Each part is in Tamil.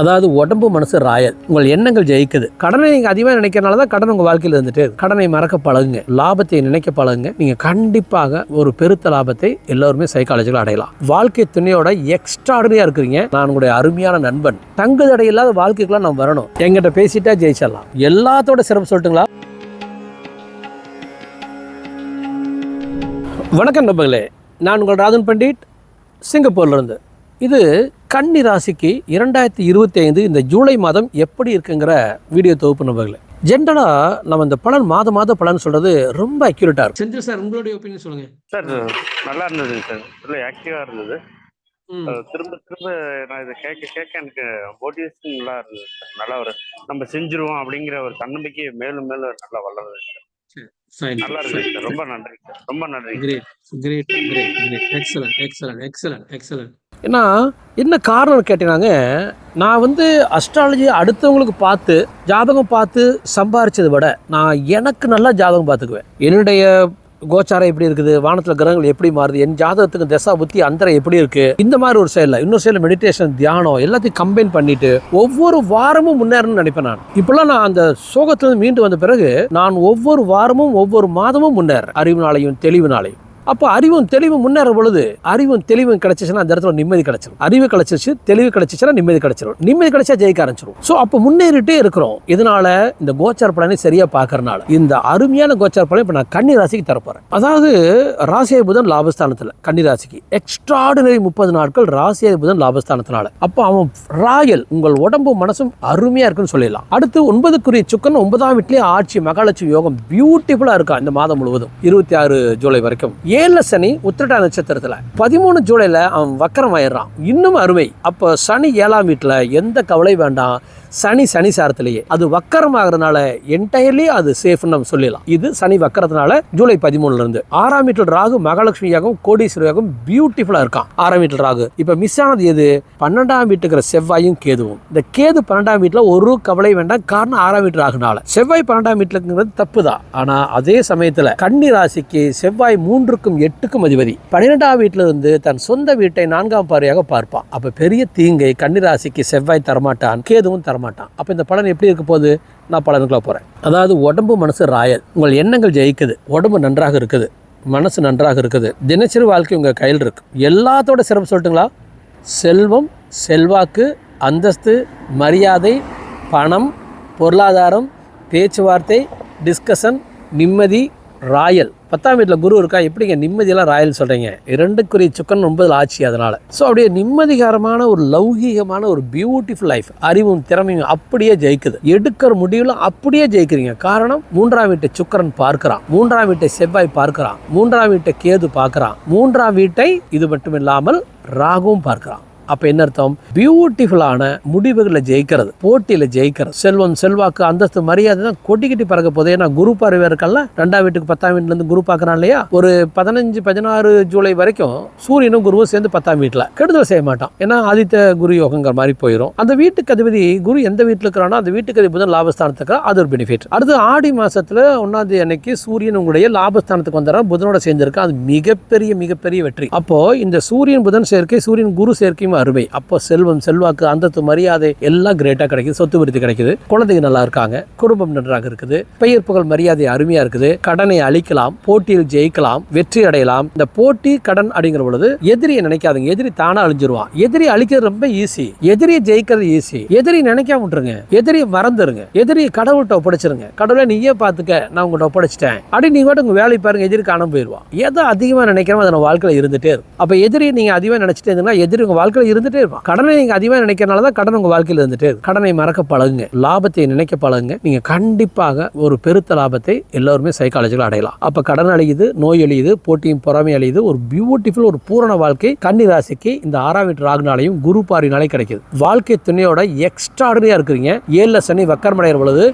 அதாவது உடம்பு மனசு ராயல். உங்கள் எண்ணங்கள் ஜெயிக்குது. கடனை நீங்கள் அதிகமாக நினைக்கிறனால தான் கடன் உங்கள் வாழ்க்கையில் இருந்துட்டு கடனை மறக்க பழகுங்க. லாபத்தை நினைக்க பழகுங்க. நீங்கள் கண்டிப்பாக ஒரு பெருத்த லாபத்தை எல்லோருமே சைக்காலஜியில் அடையலாம். வாழ்க்கை துணையோட எக்ஸ்ட்ராடனியாக இருக்கிறீங்க. நான் உங்களுடைய அருமையான நண்பன். தங்கு தடை இல்லாத வாழ்க்கைக்குலாம் நான் வரணும். எங்கிட்ட பேசிட்டா ஜெயிச்சிடலாம். எல்லாத்தோட சிறப்பு சொல்லட்டுங்களா? வணக்கம் நண்பர்களே. நான் உங்கள் ராஜன் பண்டிட் சிங்கப்பூர்லேருந்து இது கன்னி ராசிக்கு இரண்டாயிரத்தி இருபத்தி ஐந்து இந்த ஜூலை மாதம் எப்படி இருக்குங்கிற வீடியோ தொகுப்பு நண்பர்களே ஜென்ரலாக நம்ம இந்த பலன் மாத மாத பலன் சொல்றது ரொம்ப அக்யூரேட்டாக இருக்கும். செந்தில் சார் உங்களுடைய ஒப்பீனியன் சொல்லுங்க. சார் நல்லா இருந்ததுங்க சார். நல்லா ஆக்டிவாக இருந்தது. திரும்ப திரும்ப நான் இதை கேட்க கேட்க எனக்கு மோட்டிவேஷன் நல்லா இருந்தது சார். நல்லா ஒரு நம்ம செஞ்சிருவோம் அப்படிங்கிற ஒரு தன்னம்பிக்கை மேலும் மேலும் நல்லா வளருது சார். நல்லா இருக்கு சார். ரொம்ப நன்றி சார். ரொம்ப நன்றி. Great great great great excellent excellent excellent excellent ஏன்னா என்ன காரணம் கேட்டீங்கன்னாங்க நான் வந்து அஸ்ட்ராலஜி அடுத்தவங்களுக்கு பார்த்து ஜாதகம் பார்த்து சம்பாரிச்சதை விட நான் எனக்கு நல்லா ஜாதகம் பார்த்துக்குவேன். என்னுடைய கோச்சாரம் எப்படி இருக்குது? வானத்தில் கிரகங்கள் எப்படி மாறுது? என் ஜாதகத்துக்கு தசா புத்தி அந்தரம் எப்படி இருக்குது இந்த மாதிரி ஒரு செயலில் இன்னொரு செயலில் மெடிடேஷன் தியானம் எல்லாத்தையும் கம்பைன் பண்ணிட்டு ஒவ்வொரு வாரமும் முன்னேறணும்னு நினைப்பேன் நான். இப்பெல்லாம் நான் அந்த சோகத்திலிருந்து மீண்டு வந்த பிறகு நான் ஒவ்வொரு வாரமும் ஒவ்வொரு மாதமும் முன்னேறேன். அறிவுனாலையும் தெளிவுனாலையும் அப்போ அறிவும் தெளிவும் முன்னேற பொழுது அறிவும் தெளிவும் கிடைச்சிச்சுன்னா அந்த இடத்துல நிம்மதி கிடைச்சிடும் அறிவு கிடைச்சிச்சு தெளிவு கிடைச்சிச்சுன்னா நிம்மதி கிடைச்சிடும் நிம்மதி கிடைச்சா ஜெயிக்க ஆரம்பிச்சிடும் ஸோ அப்போ முன்னேறிட்டே இருக்கிறோம். இதனால இந்த கோச்சார பலனை சரியா பார்க்கறனால இந்த அருமையான கோச்சார பலன் இப்போ நான் கன்னி ராசிக்கு தரப்போறேன் அதாவது ராசியை புதன் லாபஸ்தானத்தில் கன்னி ராசிக்கு. எக்ஸ்ட்ராடினரி முப்பது நாட்கள் ராசியை புதன் லாபஸ்தானத்தினால. அப்போ அவன் ராயல் உங்கள் உடம்பும் மனசும் அருமையா இருக்குன்னு சொல்லிடலாம். அடுத்து ஒன்பதுக்குரிய சுக்கன் ஒன்பதாம் வீட்லயே ஆட்சி மகாலட்சுமி யோகம் பியூட்டிஃபுல்லா இருக்கா இந்த மாதம் முழுவதும்? இருபத்தி ஆறு ஜூலை வரைக்கும். ஏ ஏழில் சனி உத்திரட்டா நட்சத்திரத்தில். பதிமூணு ஜூலையில் அவன் வக்கரம் ஆயிடுறான் இன்னும் அருமை. அப்போ சனி ஏழாம் வீட்டில் எந்த கவலை வேண்டாம். சனி சனி சாரத்திலேயே. அது வக்கரம் ஆகிறதுனால என்டையர்லி அது சேஃப்னு நம்ம சொல்லிடலாம். இது சனி வக்கரத்தினால ஜூலை பதிமூணுல இருந்து ஆறாம் வீட்டில் ராகு மகாலட்சுமி யாகம் பியூட்டிஃபுல்லாக யாகம் இருக்கான் ஆறாம் வீட்டில் ராகு. இப்போ மிஸ் ஆனது எது? பன்னெண்டாம் வீட்டுக்கிற செவ்வாயும் கேதுவும். இந்த கேது பன்னெண்டாம் வீட்டில் ஒரு கவலை வேண்டாம். காரணம் ஆறாம் வீட்டு ராகுனால. செவ்வாய் பன்னெண்டாம் வீட்டில்ங்கிறது தப்பு தான் ஆனால் அதே சமயத்தில் கன்னி ராசிக்கு செவ்வாய் மூன்றுக்கும் எட்டுக்கும் அதிபதி. பன்னிரெண்டாம் வீட்டில் இருந்து தன் சொந்த வீட்டை நான்காம் பார்வையாக பார்ப்பான். அப்போ பெரிய தீங்கை கன்னி ராசிக்கு செவ்வாய் தரமாட்டான். கேதுவும் வரமாட்டான். அப்போ இந்த பலன் எப்படி இருக்க போகுது? நான் பலனுக்குள்ள போகிறேன் அதாவது உடம்பு மனசு ராயல். உங்கள் எண்ணங்கள் ஜெயிக்குது. உடம்பு நன்றாக இருக்குது. மனசு நன்றாக இருக்குது. தினசரி வாழ்க்கை உங்கள் கையில் இருக்குது எல்லாத்தோட சிறப்பு சொல்லட்டுங்களா? செல்வம் செல்வாக்கு அந்தஸ்து மரியாதை பணம் பொருளாதாரம் பேச்சுவார்த்தை டிஸ்கஷன் நிம்மதி ராயல். பத்தாம் வீட்டில் குரு இருக்கா? எப்படிங்க? நிம்மதியெல்லாம் ராயல் சொல்கிறீங்க இரண்டுக்குரிய சுக்கன் ஒன்பதில் ஆட்சி அதனால். ஸோ அப்படியே நிம்மதிகரமான ஒரு லௌகீகமான ஒரு பியூட்டிஃபுல் லைஃப் அறிவும் திறமையும் அப்படியே ஜெயிக்குது. எடுக்கிற முடிவில் அப்படியே ஜெயிக்கிறீங்க. காரணம் மூன்றாம் வீட்டை சுக்கரன் பார்க்கிறான். மூன்றாம் வீட்டை செவ்வாய் பார்க்கிறான். மூன்றாம் வீட்டை கேது பார்க்கிறான். மூன்றாம் வீட்டை இது மட்டும் இல்லாமல் ராகுவும் பார்க்கிறான். அப்போ என்ன அர்த்தம்? பியூட்டிஃபுல்லான முடிவுகளை ஜெயிக்கிறது போட்டியில் ஜெயிக்கிறது. செல்வம் செல்வாக்கு அந்தஸ்து மரியாதை தான் கொட்டிக்கிட்டு பறக்க போகுது. ஏன்னா குரு பார்வை இருக்கல ரெண்டாம் வீட்டுக்கு பத்தாம் வீட்டிலேருந்து குரு பார்க்கறான் இல்லையா? ஒரு பதினஞ்சு பதினாறு ஜூலை வரைக்கும் சூரியனும் குருவும் சேர்ந்து பத்தாம் வீட்டில் கெடுதல் செய்ய மாட்டான். ஏன்னா ஆதித்த குரு யோகங்கிற மாதிரி போயிடும் அந்த வீட்டுக்கு அதிபதி குரு எந்த வீட்டில் இருக்கிறானோ அந்த வீட்டுக்கு அதிபதி புதன் லாபஸ்தானத்துக்கு அது ஒரு பெனிஃபிட் அடுத்து ஆடி மாதத்தில் ஒன்னாம் அன்னைக்கு சூரியன் உங்களுடைய லாபஸ்தானத்துக்கு வந்துடுறான் புதனோட சேர்ந்திருக்கான் அது மிகப்பெரிய மிகப்பெரிய வெற்றி. அப்போ இந்த சூரியன் புதன் சேர்க்கை சூரியன் குரு சேர்க்கையும் அருமை. அப்போ செல்வம் செல்வாக்கு அந்தத்து மரியாதை எல்லாம் கிரேட்டாக கிடைக்குது. சொத்து விருத்தி கிடைக்குது. குழந்தைங்க நல்லா இருக்காங்க. குடும்பம் நன்றாக இருக்குது. பெயர் புகழ் மரியாதை அருமையாக இருக்குது. கடனை அழிக்கலாம் போட்டியில் ஜெயிக்கலாம் வெற்றி அடையலாம். இந்த போட்டி கடன் அப்படிங்கிற பொழுது எதிரியை நினைக்காதுங்க. எதிரி தானா அழிஞ்சிருவான் எதிரி அழிக்கிறது ரொம்ப ஈஸி எதிரியை ஜெயிக்கிறது ஈஸி எதிரி நினைக்காம விட்டுருங்க. எதிரியை மறந்துருங்க. எதிரி கடவுள்கிட்ட ஒப்படைச்சிருங்க. கடவுளை நீயே பார்த்துக்க நான் உங்கள்கிட்ட ஒப்படைச்சிட்டேன். அப்படி நீங்க கூட உங்க வேலை பாருங்க. எதிரி காணாம போயிடுவான் எதை அதிகமாக நினைக்கிறோம் அதை வாழ்க்கையில் இருந்துட்டே இருக்கும். அப்போ எதிரி நீங்க அதிகமாக நினைச்சிட்டே இருந்தீங்கன்னா எதிரி உங்க வாழ்க்கையில் இருந்துட்டே இருப்பான். கடனை நீங்க அதிகமாக நினைக்கிறனால தான் கடன் உங்க வாழ்க்கையில் இருந்துட்டே இருக்கும். கடனை மறக்க பழகுங்க. லாபத்தை நினைக்க பழகுங்க. நீங்க கண்டிப்பாக ஒரு பெருத்த லாபத்தை எல்லோருமே சைக்காலஜியில் அடையலாம். அப்போ கடன் அழியுது நோய் அழியுது போட்டியும் பொறாமை அழியுது. ஒரு பியூட்டிஃபுல் ஒரு பூரண வாழ்க்கை கன்னி ராசிக்கு இந்த ஆறாம் வீட்டு ராகுனாலையும் குரு பாரினாலே கிடைக்குது. வாழ்க்கை துணையோட எக்ஸ்ட்ராடனியாக இருக்கிறீங்க. ஏழில் சனி வக்கரமடைகிற பொழுது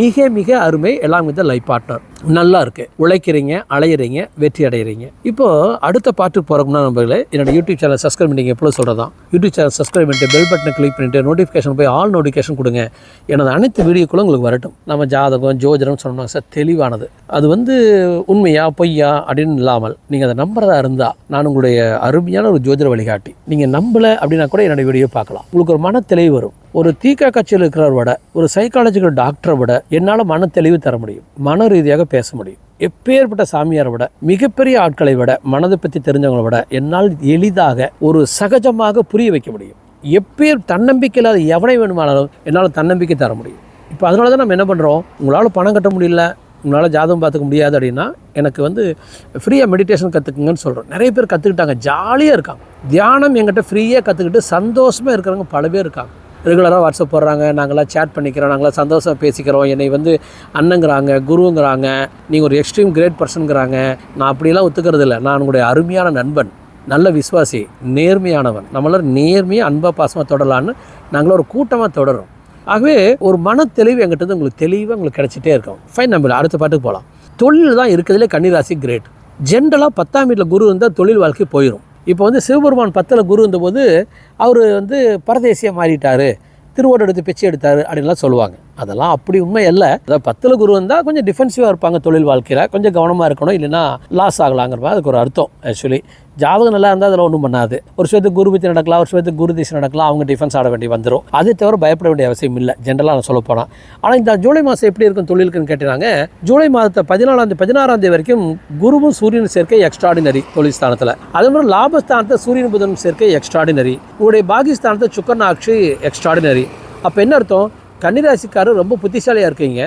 மிக மிக அருமை எல்லாம் வித லைஃப் பார்ட்னர் நல்லா இருக்கு உழைக்கிறீங்க அலையிறீங்க வெற்றி அடைகிறீங்க இப்போது அடுத்த பாட்டுக்கு போகிறோம்னா நம்மளே என்னோட யூடியூப் சேனல் சப்ஸ்கிரைப் பண்ணிங்க எப்போ சொல்கிறதான் யூடியூப் சேனல் சப்ஸ்கிரைப் பண்ணிட்டு பெல் பட்டனை கிளிக் பண்ணிட்டு நோட்டிஃபிகேஷன் போய் ஆல் நோட்டிஃபிகேஷன் கொடுங்க. எனது அனைத்து வீடியோக்களும் உங்களுக்கு வரட்டும். நம்ம ஜாதகம் ஜோதிடம் சொன்னோம் சார் தெளிவானது. அது வந்து உண்மையா பொய்யா அப்படின்னு இல்லாமல் நீங்கள் அதை நம்புறதா இருந்தால் நான் உங்களுடைய அருமையான ஒரு ஜோதிட வழிகாட்டி. நீங்கள் நம்பலை அப்படின்னா கூட என்னோட வீடியோ பார்க்கலாம். உங்களுக்கு ஒரு மன தெளிவு வரும். ஒரு தீக்கா கட்சியில் இருக்கிறவரை விட ஒரு சைக்காலஜிக்கல் டாக்டரை விட என்னால் மன தெளிவு தர முடியும். மன ரீதியாக பேச முடியும். எப்பேற்பட்ட சாமியாரை விட மிகப்பெரிய ஆட்களை விட மனதை பற்றி தெரிஞ்சவங்களை விட என்னால் எளிதாக ஒரு சகஜமாக புரிய வைக்க முடியும். எப்பேர் தன்னம்பிக்கை இல்லாத எவனை வேணுமானாலும் என்னால் தன்னம்பிக்கை தர முடியும். இப்போ அதனால தான் நம்ம என்ன பண்ணுறோம் உங்களால் பணம் கட்ட முடியல உங்களால் ஜாதகம் பார்த்துக்க முடியாது அப்படின்னா எனக்கு வந்து ஃப்ரீயாக மெடிடேஷன் கற்றுக்குங்கன்னு சொல்கிறோம் நிறைய பேர் கற்றுக்கிட்டாங்க ஜாலியாக இருக்காங்க. தியானம் எங்கிட்ட ஃப்ரீயாக கற்றுக்கிட்டு சந்தோஷமாக இருக்கிறவங்க பல பேர் இருக்காங்க. ரெகுலராக வாட்ஸ்அப் போடுறாங்க நாங்களாம் சேட் பண்ணிக்கிறோம் நாங்களாம் சந்தோஷமாக பேசிக்கிறோம். என்னை வந்து அண்ணங்கிறாங்க குருங்கிறாங்க நீங்கள் ஒரு எக்ஸ்ட்ரீம் கிரேட் பர்சனுங்கிறாங்க நான் அப்படிலாம் ஒத்துக்கிறது இல்லை நான் உங்களுடைய அருமையான நண்பன் நல்ல விசுவாசி நேர்மையானவன். நம்மளால் நேர்மையாக அன்பாக பாசமாக தொடரலான்னு நாங்களும் ஒரு கூட்டமாக தொடரும் ஆகவே ஒரு மன தெளிவு எங்கிட்ட உங்களுக்கு தெளிவாக உங்களுக்கு கிடைச்சிட்டே இருக்கும். ஃபைன் நம்ம அடுத்த பாட்டுக்கு போகலாம் தொழில் தான் இருக்கிறதுலே கன்னிராசி கிரேட் ஜென்ரலாக பத்தாம் வீட்டில் குரு இருந்தால் தொழில் வாழ்க்கை போயிடும் இப்போ வந்து சிவபெருமான் பத்தில் குரு இருந்தபோது அவர் வந்து பரதேசியாக மாறிட்டார். திருவோடு எடுத்து பிச்சை எடுத்தார் அப்படின்லாம் சொல்லுவாங்க. அதெல்லாம் அப்படி உண்மை இல்லை அதாவது பத்தில் குரு வந்தால் கொஞ்சம் டிஃபென்சிவாக இருப்பாங்க தொழில் வாழ்க்கையில். கொஞ்சம் கவனமாக இருக்கணும். இல்லைன்னா லாஸ் ஆகலாங்கிற மாதிரி அதுக்கு ஒரு அர்த்தம் ஆக்சுவலி ஜாதகம் நல்லா இருந்தால் அதில் ஒன்றும் பண்ணாது. ஒரு விஷயத்துக்கு குரு பத்தி நடக்கலாம் ஒரு விஷயத்துக்கு குரு திசை நடக்கலாம் அவங்க டிஃபென்ஸ் ஆட வேண்டி வந்துடும் அதே தவிர பயப்பட வேண்டிய அவசியம் இல்லை. ஜென்ரலாக நான் சொல்ல போனால் ஆனால் இந்த ஜூலை மாதம் எப்படி இருக்கும் தொழிலுக்குன்னு கேட்டாங்க ஜூலை மாதத்தை பதினாலாம் தேதி பதினாறாம் தேதி வரைக்கும் குருவும் சூரியன் சேர்க்கை எக்ஸ்ட்ராடினரி தொழில் ஸ்தானத்தில். அதே மாதிரி லாபஸ்தானத்தை சூரியன் புதனும் சேர்க்கை எக்ஸ்ட்ராடினரி உங்களுடைய பாகிஸ்தானத்தை சுக்கர்நாட்சி எக்ஸ்ட்ராடினரி அப்போ என்ன அர்த்தம்? கன்னிராசிக்காரர் ரொம்ப புத்திசாலியாக இருக்கீங்க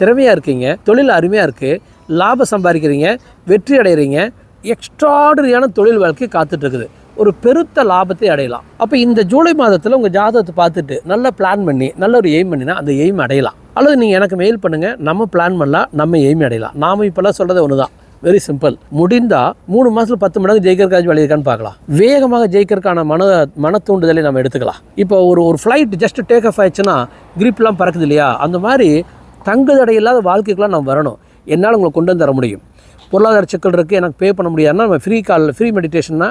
திறமையாக இருக்கீங்க தொழில் அருமையாக இருக்குது லாபம் சம்பாதிக்கிறீங்க வெற்றி அடைகிறீங்க எக்ஸ்ட்ராடரியான தொழில் வாழ்க்கை காத்துட்ருக்குது ஒரு பெருத்த லாபத்தை அடையலாம். அப்போ இந்த ஜூலை மாதத்தில் உங்கள் ஜாதகத்தை பார்த்துட்டு நல்லா பிளான் பண்ணி நல்ல ஒரு எய்ம் பண்ணினா அந்த எய்ம் அடையலாம். அல்லது நீங்கள் எனக்கு மெயில் பண்ணுங்கள் நம்ம பிளான் பண்ணலாம் நம்ம எய்ம் அடையலாம். நாம் இப்போல்லாம் சொல்கிறது ஒன்று தான் வெரி சிம்பிள் முடிந்தா மூணு மாசத்துல பத்து மடங்கு ஜெயிக்கிறதுக்காக வழி இருக்கான்னு பார்க்கலாம். வேகமாக ஜெயிக்கிறதுக்கான மன மன தூண்டுதலை நம்ம எடுத்துக்கலாம். இப்போ ஒரு ஒரு ஃப்ளைட் ஜஸ்ட் டேக் ஆஃப் ஆயிடுச்சுன்னா கிரிப்லாம் பறக்குது இல்லையா? அந்த மாதிரி தங்குதடை இல்லாத வாழ்க்கைக்கெலாம் நம்ம வரணும். என்னால் உங்களை கொண்டு வந்து தர முடியும். பொருளாதார சிக்கல் இருக்குது எனக்கு பே பண்ண முடியாதுன்னா நம்ம ஃப்ரீ காலில் ஃப்ரீ மெடிடேஷன்னா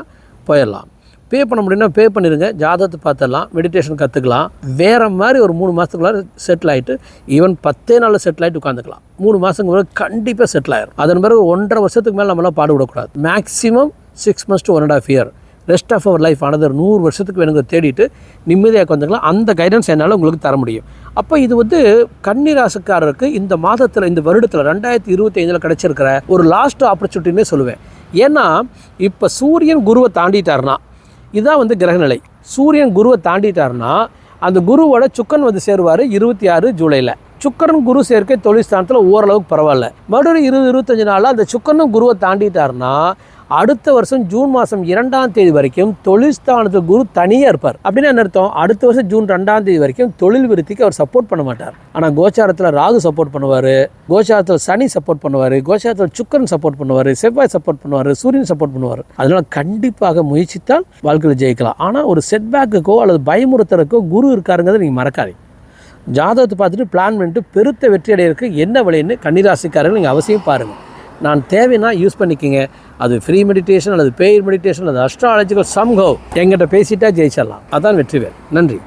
போயிடலாம். பே பண்ண முடியும்னா பே பண்ணிடுங்க ஜாதகத்தை பார்த்துடலாம். மெடிடேஷன் கற்றுக்கலாம் வேறு மாதிரி ஒரு மூணு மாதத்துக்குள்ளார செட்டில் ஆகிட்டு ஈவன் பத்தே நாளில் செட்டில் ஆகிட்டு உட்காந்துக்கலாம். மூணு மாதத்துக்கு மேலே கண்டிப்பாக செட்டில் ஆயிரும். அதன் பிறகு ஒன்றரை வருஷத்துக்கு மேலே நம்மளாம் பாடுவிடக்கூடாது maximum six months to one and half year rest of our life ஆனது நூறு வருஷத்துக்கு வேணுங்க தேடிட்டு நிம்மதியாக உட்காந்துக்கலாம். அந்த கைடன்ஸ் என்னால் உங்களுக்கு தர முடியும். அப்போ இது வந்து கன்னிராசிக்காரருக்கு இந்த மாதத்தில் இந்த வருடத்தில் ரெண்டாயிரத்தி இருபத்தி ஐந்தில் கிடச்சிருக்கிற ஒரு லாஸ்ட் ஆப்பர்ச்சுனிட்டின்னே சொல்லுவேன். ஏன்னா இப்போ சூரியன் குருவை தாண்டிட்டாருன்னா இதுதான் வந்து கிரகநிலை. சூரியன் குருவை தாண்டிட்டாருன்னா அந்த குருவோட சுக்கன் வந்து சேருவார் இருபத்தி ஆறு ஜூலையில் சுக்கரன் குரு சேர்க்கை தொழில் ஸ்தானத்தில் ஓரளவுக்கு பரவாயில்ல. மறுபடியும் இருபது இருபத்தஞ்சு நாளில் அந்த சுக்கரனும் குருவை தாண்டிட்டாருன்னா அடுத்த வருஷம் ஜூன் மாதம் இரண்டாம் தேதி வரைக்கும் தொழில் ஸ்தானத்தில் குரு தனியாக இருப்பார். அப்படின்னு என்ன அர்த்தம்? அடுத்த வருஷம் ஜூன் ரெண்டாம் தேதி வரைக்கும் தொழில் விருத்திக்கு அவர் சப்போர்ட் பண்ண மாட்டார். ஆனால் கோச்சாரத்தில் ராகு சப்போர்ட் பண்ணுவார் கோச்சாரத்தில் சனி சப்போர்ட் பண்ணுவார் கோச்சாரத்தில் சுக்கரன் சப்போர்ட் பண்ணுவார் செவ்வாய் சப்போர்ட் பண்ணுவார் சூரியன் சப்போர்ட் பண்ணுவார். அதனால் கண்டிப்பாக முயற்சித்தால் வாழ்க்கையில் ஜெயிக்கலாம். ஆனால் ஒரு செட்பேக்குக்கோ அல்லது பயமுறுத்தலுக்கோ குரு இருக்காருங்கிறத நீங்கள் மறக்காதீங்க. ஜாதகத்தை பார்த்துட்டு பிளான் பண்ணிட்டு பெருத்த வெற்றி அடையிறதுக்கு என்ன வழின்னு கன்னிராசிக்காரர்கள் நீங்கள் அவசியம் பாருங்கள் நான் தேவைன்னா யூஸ் பண்ணிக்கிங்க. அது ஃப்ரீ மெடிடேஷன் அல்லது பேயர் மெடிடேஷன் அல்லது அஸ்ட்ராலஜிக்கல் சம்ஹவ் எங்கிட்ட பேசிட்டா ஜெயிச்சிடலாம். அதான் வெற்றி வேல். நன்றி.